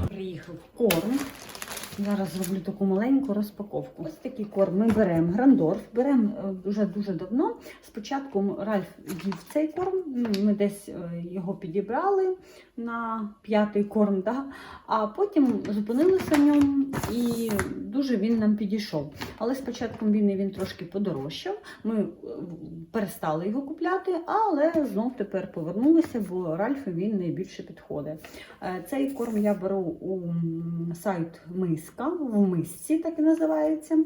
приїхав корм. Зараз зроблю таку маленьку розпаковку. Ось такий корм ми беремо Грандорф, беремо е, вже дуже давно. Спочатку Ральф їв цей корм, ну, ми десь е, його підібрали на п'ятий корм, да? а потім зупинилися в ньому і дуже він нам підійшов. Але спочатку він, він трошки подорожчав. Ми е, перестали його купляти, але знов тепер повернулися, бо Ральфу він найбільше підходить. Цей корм я беру у сайт Миска, в мисці, так і називається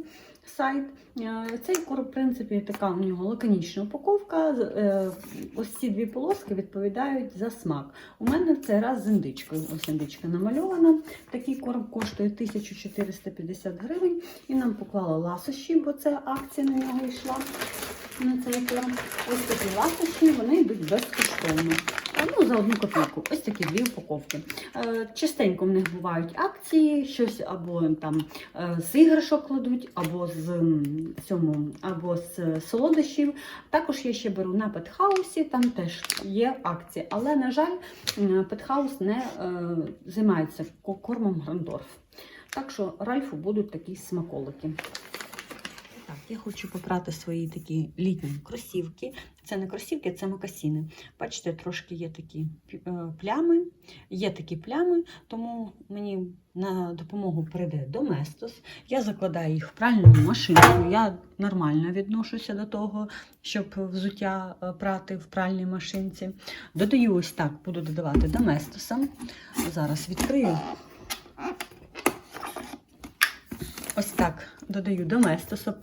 сайт. Е, Цей корм, в принципі, така у нього лаконічна упаковка. Е, Ось ці дві полоски відповідають за смак. У мене в цей раз з індичкою. Ось індичка намальована. Такий корм коштує 1450 гривень. І нам поклали ласощі, бо це акція на нього йшла. На цей корм. Ось такі ласощі, вони йдуть безкоштовно. Ну, за одну копійку. Ось такі дві упаковки. Е, Частенько в них бувають акції, щось або там е, з іграшок кладуть, або з цьому, або з солодощів. Також я ще беру на петхаусі, там теж є акції. Але, на жаль, петхаус не е, займається кормом Грандорф. Так що Ральфу будуть такі смаколики. Я хочу попрати свої такі літні кросівки. Це не кросівки, це макасіни. Бачите, трошки є такі е, плями. Є такі плями, тому мені на допомогу прийде Доместос. Я закладаю їх в пральну машинку. Я нормально відношуся до того, щоб взуття е, прати в пральній машинці. Додаю ось так, буду додавати Доместоса. Зараз відкрию. Ось так додаю доместоса,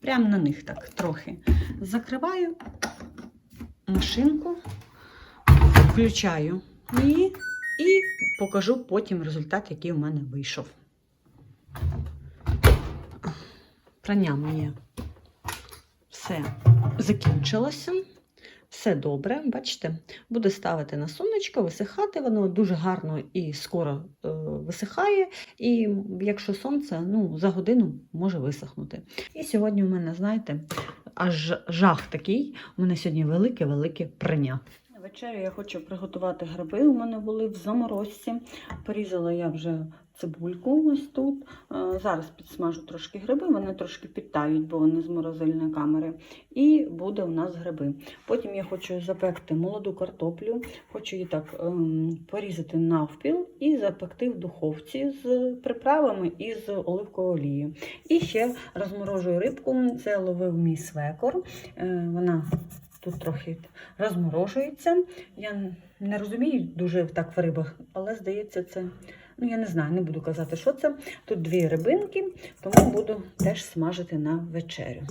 прямо на них так трохи. Закриваю машинку, включаю її і покажу потім результат, який у мене вийшов. Прання моє все закінчилося. Все добре, бачите, буде ставити на сонечко, висихати, воно дуже гарно і скоро е, висихає. І якщо сонце, ну, за годину може висохнути. І сьогодні у мене, знаєте, аж жах такий. У мене сьогодні велике-велике прання. Вечерю я хочу приготувати гриби. У мене були в заморозці. Порізала я вже цибульку ось тут. Е, Зараз підсмажу трошки гриби, вони трошки підтають, бо вони з морозильної камери. І буде у нас гриби. Потім я хочу запекти молоду картоплю, хочу її так ем, порізати навпіл і запекти в духовці з приправами і з оливковою олією. І ще розморожую рибку. Це ловив мій свекор. Е, Вона тут трохи розморожується. Я не розумію дуже так в рибах, але здається, це. Ну, я не знаю, не буду казати, що це. Тут дві рибинки, тому буду теж смажити на вечерю.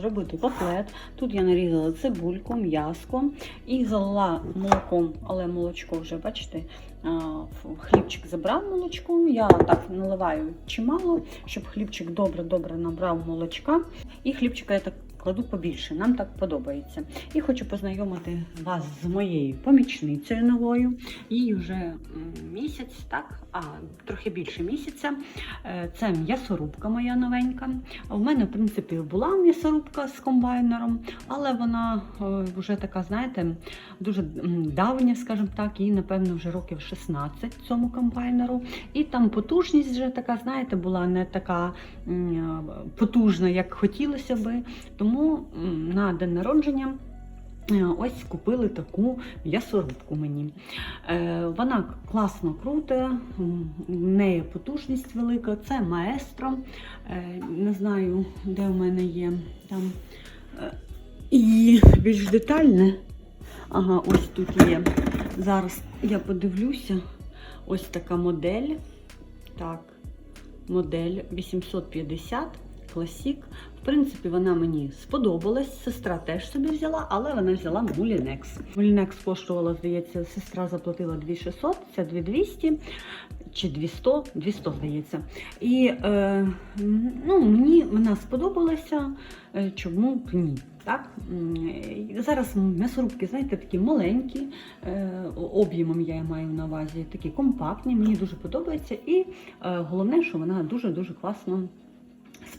Зробити котлет. Тут я нарізала цибульку, м'яско і залила молоком, але молочко вже, бачите, хлібчик забрав молочко. Я так наливаю чимало, щоб хлібчик добре-добре набрав молочка. І хлібчика я так кладу побільше, нам так подобається. І хочу познайомити вас з моєю помічницею новою. Їй вже місяць, так, а трохи більше місяця. Е, Це м'ясорубка моя новенька. У мене, в принципі, була м'ясорубка з комбайнером, але вона е, вже така, знаєте, дуже давня, скажімо так, їй, напевно, вже років 16 цьому комбайнеру. І там потужність вже така, знаєте, була не така потужна, як хотілося би. Тому м, на день народження. е, Ось купили таку м'ясорубку мені. Е, вона класно крута, в неї потужність велика. Це маестро. Е, не знаю, де в мене є там. І більш детальне. Ага, ось тут є. Зараз я подивлюся. Ось така модель. Так, модель 850 Classic. В принципі, вона мені сподобалась. Сестра теж собі взяла, але вона взяла Mulinex. Mulinex коштувала, здається, сестра заплатила 2600, це 2200 чи 200, 200, здається. І е, ну, мені вона сподобалася. Е, Чому б ні? Так? Зараз м'ясорубки, знаєте, такі маленькі, е, об'ємом я маю на увазі, такі компактні, мені дуже подобається. І е, головне, що вона дуже-дуже класно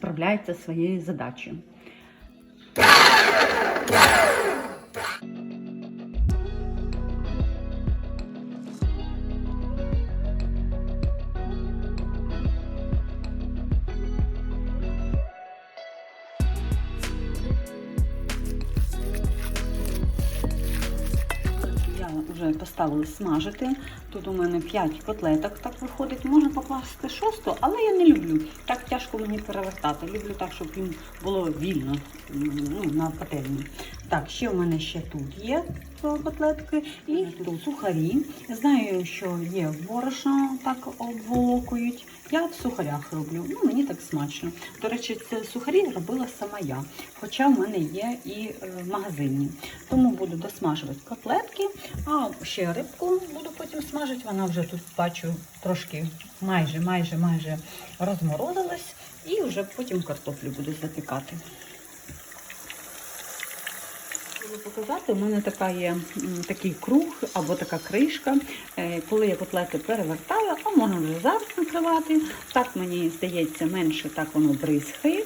справляється зі своєю задачею. Вже поставила смажити. Тут у мене 5 котлеток так виходить. Можна покласти шосту, але я не люблю. Так тяжко мені перевертати. Люблю так, щоб їм було вільно ну, на пательні. Так, ще у мене ще тут є котлетки і тут сухарі. Знаю, що є борошно так обволокують. Я в сухарях роблю. Ну, мені так смачно. До речі, це сухарі робила сама я. Хоча в мене є і е, в магазині. Тому буду досмажувати котлетки, а ще рибку буду потім смажити. Вона вже тут бачу трошки майже, майже, майже розморозилась. І вже потім картоплю буду запікати. Хочу показати, у мене така є такий круг або така кришка. Е, Коли я котлети перевертаю, а можна вже зараз накривати. Так мені здається, менше так воно бризхає.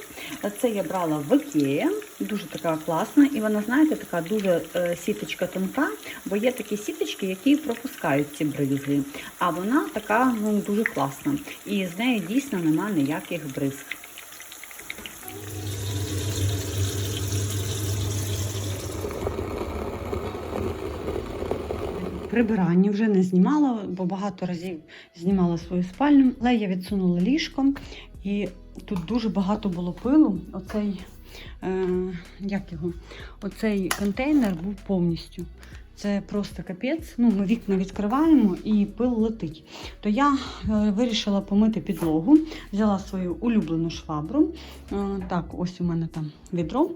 Це я брала в Ікея, дуже така класна, і вона, знаєте, така дуже е, сіточка тонка, бо є такі сіточки, які пропускають ці бризги. А вона така ну, дуже класна. І з нею дійсно нема ніяких бризг. Прибирання вже не знімала, бо багато разів знімала свою спальню, але я відсунула ліжко і тут дуже багато було пилу. Оцей, е, як його, оцей контейнер був повністю. Це просто капець. Ну, ми вікна відкриваємо і пил летить. То я е, вирішила помити підлогу, взяла свою улюблену швабру. Е, так, ось у мене там відро.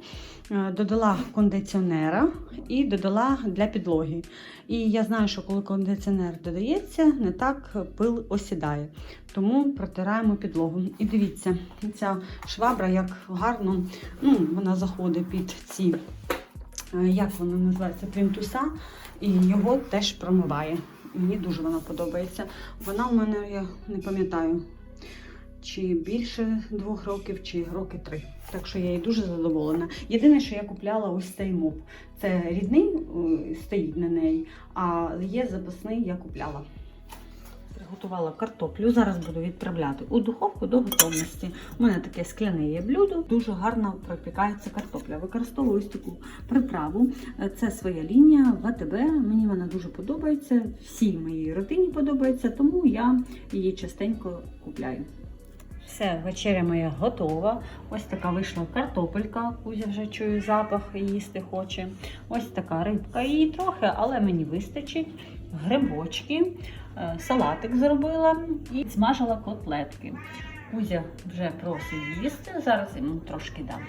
Е, додала кондиціонера і додала для підлоги. І я знаю, що коли кондиціонер додається, не так пил осідає. Тому протираємо підлогу. І дивіться, ця швабра як гарно, ну, вона заходить під ці, як вона називається, плінтуса, і його теж промиває. Мені дуже вона подобається. Вона у мене, я не пам'ятаю, чи більше двох років, чи роки три. Так що я їй дуже задоволена. Єдине, що я купляла ось цей моп. Це рідний е, стоїть на неї, а є запасний, я купляла. Приготувала картоплю. Зараз буду відправляти у духовку до готовності. У мене таке скляне є блюдо, дуже гарно пропікається картопля. Використовую ось таку приправу. Це своя лінія ВТБ. Мені вона дуже подобається. Всій моїй родині подобається, тому я її частенько купляю. Все, вечеря моя готова. Ось така вийшла картопелька. Кузя вже чую запах і їсти хоче. Ось така рибка. Її трохи, але мені вистачить. Грибочки, е, салатик зробила і змажила котлетки. Кузя вже просить їсти, зараз йому трошки дам.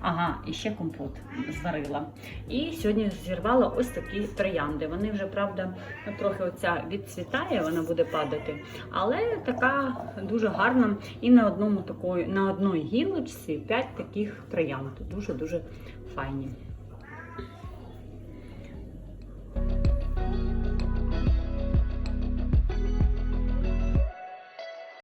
Ага, і ще компот зварила. І сьогодні зірвала ось такі троянди. Вони вже, правда, трохи оця відцвітає, вона буде падати. Але така дуже гарна. І на одному такої, на одній гілочці 5 таких троянд. Дуже-дуже файні.